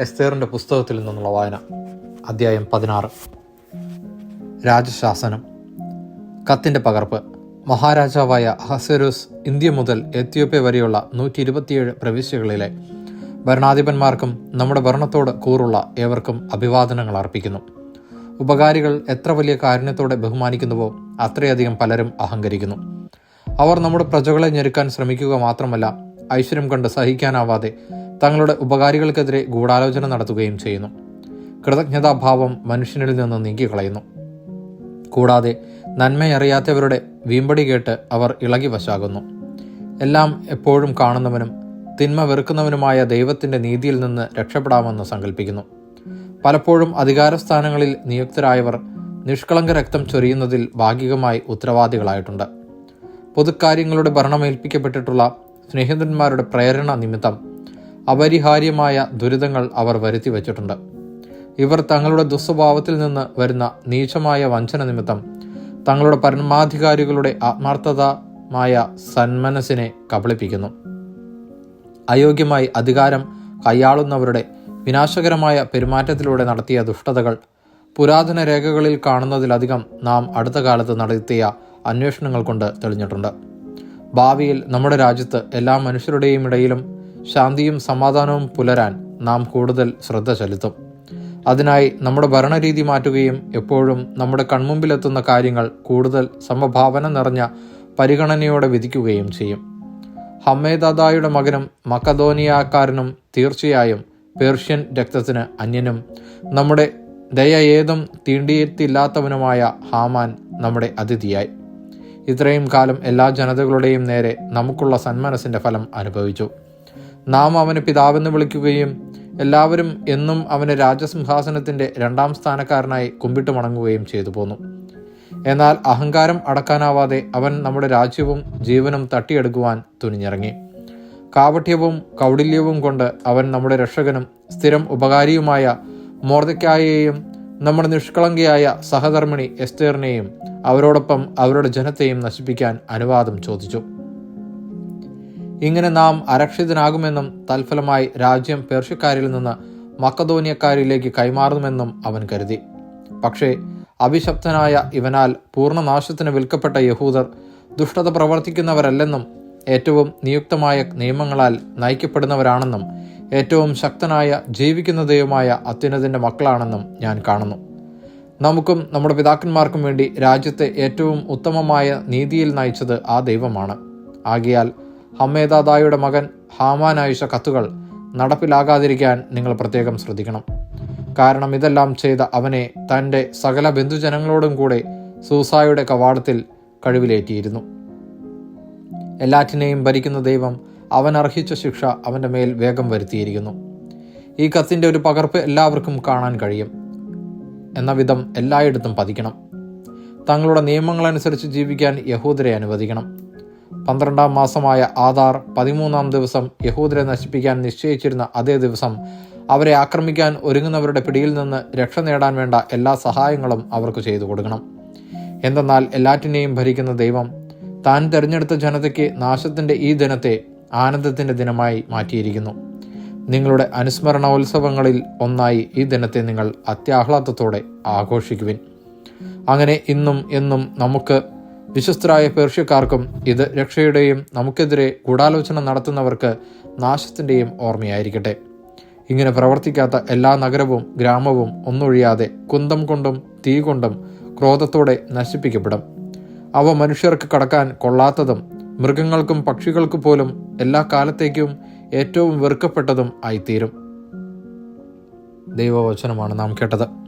എസ്തേറിന്റെ പുസ്തകത്തിൽ നിന്നുള്ള വായന അധ്യായം പതിനാറ്. രാജശാസനം. കത്തിന്റെ പകർപ്പ്. മഹാരാജാവായ ഹസേരൂസ് ഇന്ത്യ മുതൽ എത്യോപ്യ വരെയുള്ള നൂറ്റി ഇരുപത്തിയേഴ് പ്രവിശ്യകളിലെ ഭരണാധിപന്മാർക്കും നമ്മുടെ ഭരണത്തോട് കൂറുള്ള ഏവർക്കും അഭിവാദനങ്ങൾ അർപ്പിക്കുന്നു. ഉപകാരികൾ എത്ര വലിയ കാരുണ്യത്തോടെ ബഹുമാനിക്കുന്നുവോ അത്രയധികം പലരും അഹങ്കരിക്കുന്നു. അവർ നമ്മുടെ പ്രജകളെ ഞെരുക്കാൻ ശ്രമിക്കുക മാത്രമല്ല ഐശ്വര്യം കണ്ട് സഹിക്കാനാവാതെ തങ്ങളുടെ ഉപകാരികൾക്കെതിരെ ഗൂഢാലോചന നടത്തുകയും ചെയ്യുന്നു. കൃതജ്ഞതാഭാവം മനുഷ്യനിൽ നിന്ന് നീക്കിക്കളയുന്നു. കൂടാതെ നന്മയറിയാത്തവരുടെ വീമ്പടി കേട്ട് അവർ ഇളകി വശാകുന്നു. എല്ലാം എപ്പോഴും കാണുന്നവനും തിന്മ വെറുക്കുന്നവനുമായ ദൈവത്തിന്റെ നീതിയിൽ നിന്ന് രക്ഷപ്പെടാമെന്ന് സങ്കല്പിക്കുന്നു പലപ്പോഴും അധികാരസ്ഥാനങ്ങളിൽ നിയുക്തരായവർ നിഷ്കളങ്ക രക്തം ചൊരിയുന്നതിൽ ഭാഗികമായി ഉത്തരവാദികളായിട്ടുണ്ട്. പൊതുക്കാര്യങ്ങളുടെ ഭരണമേൽപ്പിക്കപ്പെട്ടിട്ടുള്ള സ്നേഹിതന്മാരുടെ പ്രേരണ നിമിത്തം അപരിഹാര്യമായ ദുരിതങ്ങൾ അവർ വരുത്തി വച്ചിട്ടുണ്ട്. ഇവർ തങ്ങളുടെ ദുസ്വഭാവത്തിൽ നിന്ന് വരുന്ന നീചമായ വഞ്ചന നിമിത്തം തങ്ങളുടെ പരമാധികാരികളുടെ ആത്മാർത്ഥതമായ സന്മനസ്സിനെ കബളിപ്പിക്കുന്നു. അയോഗ്യമായി അധികാരം കൈയാളുന്നവരുടെ വിനാശകരമായ പെരുമാറ്റത്തിലൂടെ നടത്തിയ ദുഷ്ടതകൾ പുരാതന രേഖകളിൽ കാണുന്നതിലധികം നാം അടുത്ത കാലത്ത് നടത്തിയ അന്വേഷണങ്ങൾ കൊണ്ട് തെളിഞ്ഞിട്ടുണ്ട്. ഭാവിയിൽ നമ്മുടെ രാജ്യത്ത് എല്ലാ മനുഷ്യരുടെയും ഇടയിലും ശാന്തിയും സമാധാനവും പുലരാൻ നാം കൂടുതൽ ശ്രദ്ധ ചെലുത്തും. അതിനായി നമ്മുടെ ഭരണരീതി മാറ്റുകയും എപ്പോഴും നമ്മുടെ കൺമുമ്പിലെത്തുന്ന കാര്യങ്ങൾ കൂടുതൽ സമഭാവന നിറഞ്ഞ പരിഗണനയോടെ വിധിക്കുകയും ചെയ്യും. ഹമ്മേദാദായുടെ മകനും മക്കധോനിയാക്കാരനും തീർച്ചയായും പേർഷ്യൻ രക്തത്തിന് അന്യനും. നമ്മുടെ ദയ ഏതും തീണ്ടിയെത്തില്ലാത്തവനുമായ ഹാമാൻ നമ്മുടെ അതിഥിയായി. ഇത്രയും കാലം എല്ലാ ജനതകളുടെയും നേരെ നമുക്കുള്ള സന്മനസ്സിന്റെ ഫലം അനുഭവിച്ചു. നാം അവനെ പിതാവെന്ന് വിളിക്കുകയും എല്ലാവരും എന്നും അവന് രാജസിംഹാസനത്തിന്റെ രണ്ടാം സ്ഥാനക്കാരനായി കുമ്പിട്ട് മടങ്ങുകയും ചെയ്തു പോന്നു. എന്നാൽ അഹങ്കാരം അടക്കാനാവാതെ അവൻ നമ്മുടെ രാജ്യവും ജീവനും തട്ടിയെടുക്കുവാൻ തുനിഞ്ഞിറങ്ങി. കാവഠ്യവും കൗടില്യവും കൊണ്ട് അവൻ നമ്മുടെ രക്ഷകനും സ്ഥിരം ഉപകാരിയുമായ മോർദക്കായെയും നമ്മുടെ നിഷ്കളങ്കയായ സഹധർമ്മിണി എസ്തേറിനെയും അവരോടൊപ്പം അവരുടെ ജനത്തെയും നശിപ്പിക്കാൻ അനുവാദം ചോദിച്ചു. ഇങ്ങനെ നാം അരക്ഷിതനാകുമെന്നും തൽഫലമായി രാജ്യം പേർഷ്യക്കാരിൽ നിന്ന് മക്കധോനിയക്കാരിലേക്ക് കൈമാറുമെന്നും അവൻ കരുതി. പക്ഷേ അഭിശപ്തനായ ഇവനാൽ പൂർണനാശത്തിന് വിൽക്കപ്പെട്ട യഹൂദർ ദുഷ്ടത പ്രവർത്തിക്കുന്നവരല്ലെന്നും ഏറ്റവും നിയുക്തമായ നിയമങ്ങളാൽ നയിക്കപ്പെടുന്നവരാണെന്നും ഏറ്റവും ശക്തനായ ജീവിക്കുന്ന ദൈവമായ അത്യുന്നതിന്റെ മക്കളാണെന്നും ഞാൻ കാണുന്നു. നമുക്കും നമ്മുടെ പിതാക്കന്മാർക്കും വേണ്ടി രാജ്യത്തെ ഏറ്റവും ഉത്തമമായ നീതിയിൽ നയിച്ചത് ആ ദൈവമാണ്. ആകിയാൽ ഹമ്മേദാദായുടെ മകൻ ഹാമാൻ അയച്ച കത്തുകൾ നടപ്പിലാകാതിരിക്കാൻ നിങ്ങൾ പ്രത്യേകം ശ്രദ്ധിക്കണം. കാരണം ഇതെല്ലാം ചെയ്ത അവനെ തന്റെ സകല ബന്ധുജനങ്ങളോടും കൂടെ സൂസായുടെ കവാടത്തിൽ കഴിവിലേറ്റിയിരുന്നു. എല്ലാറ്റിനെയും ഭരിക്കുന്ന ദൈവം അവൻ അർഹിച്ച ശിക്ഷ അവന്റെ മേൽ വേഗം വരുത്തിയിരിക്കുന്നു. ഈ കത്തിന്റെ ഒരു പകർപ്പ് എല്ലാവർക്കും കാണാൻ കഴിയും. എന്ന വിധം എല്ലായിടത്തും പതിക്കണം. തങ്ങളുടെ നിയമങ്ങളനുസരിച്ച് ജീവിക്കാൻ യഹൂദരെ അനുവദിക്കണം. പന്ത്രണ്ടാം മാസമായ ആധാർ പതിമൂന്നാം ദിവസം യഹൂദരെ നശിപ്പിക്കാൻ നിശ്ചയിച്ചിരുന്ന അതേ ദിവസം അവരെ ആക്രമിക്കാൻ ഒരുങ്ങുന്നവരുടെ പിടിയിൽ നിന്ന് രക്ഷ നേടാൻ വേണ്ട എല്ലാ സഹായങ്ങളും അവർക്ക് ചെയ്തു കൊടുക്കണം. എന്തെന്നാൽ എല്ലാറ്റിനെയും ഭരിക്കുന്ന ദൈവം താൻ തിരഞ്ഞെടുത്ത ജനതയ്ക്ക് നാശത്തിന്റെ ഈ ദിനത്തെ ആനന്ദത്തിന്റെ ദിനമായി മാറ്റിയിരിക്കുന്നു. നിങ്ങളുടെ അനുസ്മരണോത്സവങ്ങളിൽ ഒന്നായി ഈ ദിനത്തെ നിങ്ങൾ അത്യാഹ്ലാദത്തോടെ ആഘോഷിക്കുവിൻ. അങ്ങനെ ഇന്നും എന്നും നമുക്ക് വിശ്വസ്തരായ പേർഷ്യക്കാർക്കും ഇത് രക്ഷയുടെയും നമുക്കെതിരെ ഗൂഢാലോചന നടത്തുന്നവർക്ക് നാശത്തിന്റെയും ഓർമ്മയായിരിക്കട്ടെ. ഇങ്ങനെ പ്രവർത്തിക്കാത്ത എല്ലാ നഗരവും ഗ്രാമവും ഒന്നൊഴിയാതെ കുന്തം കൊണ്ടും തീ കൊണ്ടും ക്രോധത്തോടെ നശിപ്പിക്കപ്പെടും. അവ മനുഷ്യർക്ക് കടക്കാൻ കൊള്ളാത്തതും മൃഗങ്ങൾക്കും പക്ഷികൾക്ക് പോലും എല്ലാ കാലത്തേക്കും ഏറ്റവും വെറുക്കപ്പെട്ടതും ആയിത്തീരും. ദൈവവചനമാണ് നാം കേട്ടത്.